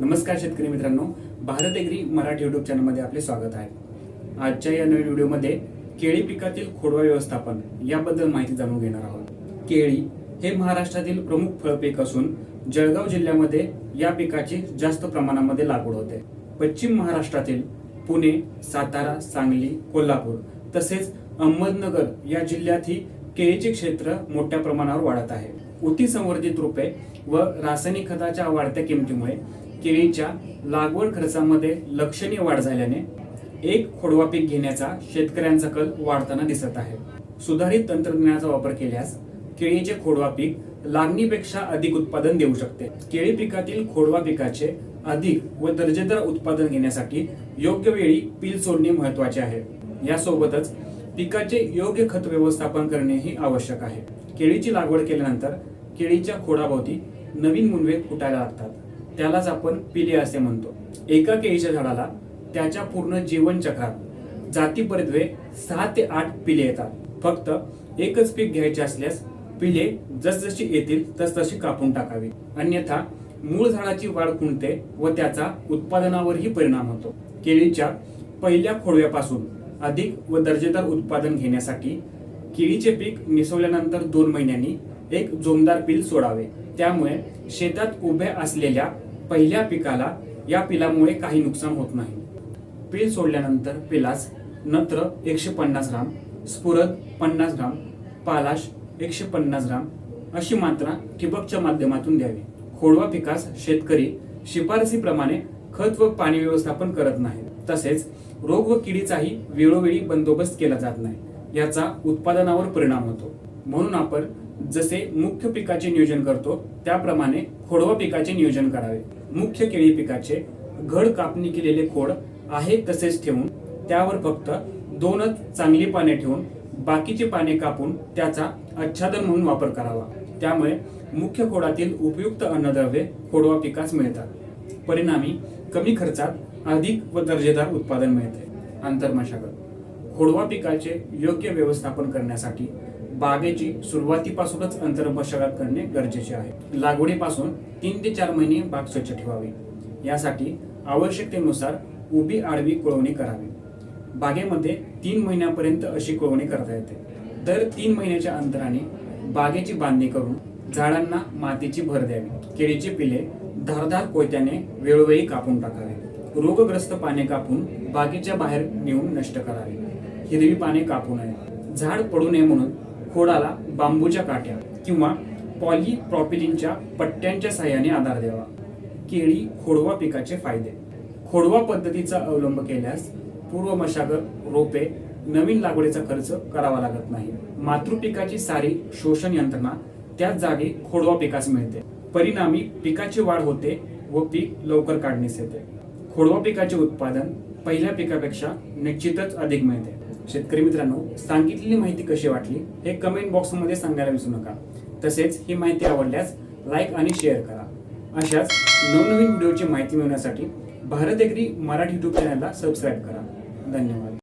नमस्कार शेतकरी मित्रांनो भारत एग्री मराठी युट्यूब चॅनलमध्ये आपले स्वागत आहे. आजच्या या नवीन व्हिडिओमध्ये केळी पिकातील खोडवा व्यवस्थापन याबद्दल माहिती जाणून घेणार आहोत. केळी हे महाराष्ट्रातील प्रमुख फळपीक असून जळगाव जिल्ह्यामध्ये या पिकाची जास्त प्रमाणामध्ये लागवड होते. पश्चिम महाराष्ट्रातील पुणे सातारा सांगली कोल्हापूर तसेच अहमदनगर या जिल्ह्यातही केळीचे क्षेत्र मोठ्या प्रमाणावर वाढत आहे. उती संवर्धित रोपे व रासायनिक खताच्या वाढत्या किमतीमुळे केळीच्या लागवड खर्चामध्ये लक्षणीय वाढ झाल्याने एक खोडवा पीक घेण्याचा शेतकऱ्यांचा कल वाढताना दिसत आहे. सुधारित तंत्रज्ञानाचा वापर केल्यास केळीचे खोडवा पीक लागणीपेक्षा अधिक उत्पादन देऊ शकते. केळी पिकातील खोडवा पिकाचे अधिक व दर्जेदार उत्पादन घेण्यासाठी योग्य वेळी पील सोडणे महत्त्वाचे आहे. यासोबतच पिकाचे योग्य खत व्यवस्थापन करणेही आवश्यक आहे. केळीची लागवड केल्यानंतर केळीच्या खोडाभोवती नवीन मुनवे फुटायला लागतात. त्यालाच आपण पिले असे म्हणतो. एका केळीच्या झाडाला त्याच्या पूर्ण जीवनचक्रात जातीपरित्वे सहा ते आठ पिले येतात. फक्त एकच पीक घ्यायचे असल्यास पिले जसजशी येतील तसतशी कापून टाकावी. अन्यथा मूळ झाडाची वाढ खुंटते व त्याचा उत्पादनावरही परिणाम होतो. केळीच्या पहिल्या खोडव्यापासून अधिक व दर्जेदार उत्पादन घेण्यासाठी केळीचे पीक निसवल्यानंतर दोन महिन्यांनी एक जोमदार पील सोडावे. त्यामुळे शेतात उभ्या असलेल्या पहिल्या पिकाला या पिलामुळे काही नुकसान होत नाही. पील सोडल्यानंतर पिलास नत्र एकशे पन्नास ग्राम स्फुरद पन्नास ग्राम पालाश एकशे पन्नास ग्राम अशी मात्रा ठिबकच्या माध्यमातून द्यावी. खोडवा पिकास शेतकरी शिफारसीप्रमाणे खत व पाणी व्यवस्थापन करत नाही. तसेच रोग व किडीचाही वेळोवेळी बंदोबस्त केला जात नाही. याचा उत्पादनावर परिणाम होतो. म्हणून आपण जसे मुख्य पिकाचे नियोजन करतो त्याप्रमाणे खोडवा पिकाचे नियोजन करावे. मुख्य केळी पिकाचे घड कापणी केलेले खोड आहे तसेच ठेवून त्यावर फक्त दोनच चांगली पाने ठेवून बाकीची पाने कापून त्याचा आच्छादन म्हणून वापर करावा. त्यामुळे मुख्य खोडातील उपयुक्त अन्नद्रव्ये खोडवा पिकास मिळतात. परिणामी कमी खर्चात अधिक व दर्जेदार उत्पादन मिळते. आंतरमशागत. खोडवा पिकाचे योग्य व्यवस्थापन करण्यासाठी बागेची सुरुवातीपासूनच अंतर्मशागत करणे गरजेचे आहे. लागवडीपासून तीन ते चार महिने बाग स्वच्छ ठेवावी. यासाठी आवश्यकतेनुसार उभी आडवी कुळवणी करावी. बागेमध्ये तीन महिन्यापर्यंत अशी कुळवणी करता येते. दर तीन महिन्याच्या अंतराने बागेची बांधणी करून झाडांना मातीची भर द्यावी. केळीची पिले धारधार कोयत्याने वेळोवेळी कापून टाकावे. रोगग्रस्त पाने कापून बागेच्या बाहेर नेऊन नष्ट करावे. हिरवी पाने कापू नये. झाड पडू नये म्हणून खोडाला बांबूच्या काट्या किंवा पॉलीप्रॉपिलिनच्या पट्ट्यांच्या साह्याने आधार द्यावा. केळी खोडवा पिकाचे फायदे. खोडवा पद्धतीचा अवलंब केल्यास पूर्व मशागत रोपे नवीन लागवडीचा खर्च करावा लागत नाही. मातृपिकाची सारी शोषण यंत्रणा त्याच जागी खोडवा पिकास मिळते. परिणामी पिकाची वाढ होते व पीक लवकर काढण्यास येते. खोडवा पिकाचे उत्पादन पहिल्या पिकापेक्षा निश्चितच अधिक मिळते. शेतकरी मित्रांनो सांगितलेली माहिती कशी वाटली हे कमेंट बॉक्समध्ये सांगायला विसरू नका. तसेच ही माहिती आवडल्यास लाईक आणि शेअर करा. अशाच नवनवीन व्हिडिओची माहिती मिळवण्यासाठी भारत एग्री मराठी यूट्यूब चॅनलला सबस्क्राईब करा. धन्यवाद.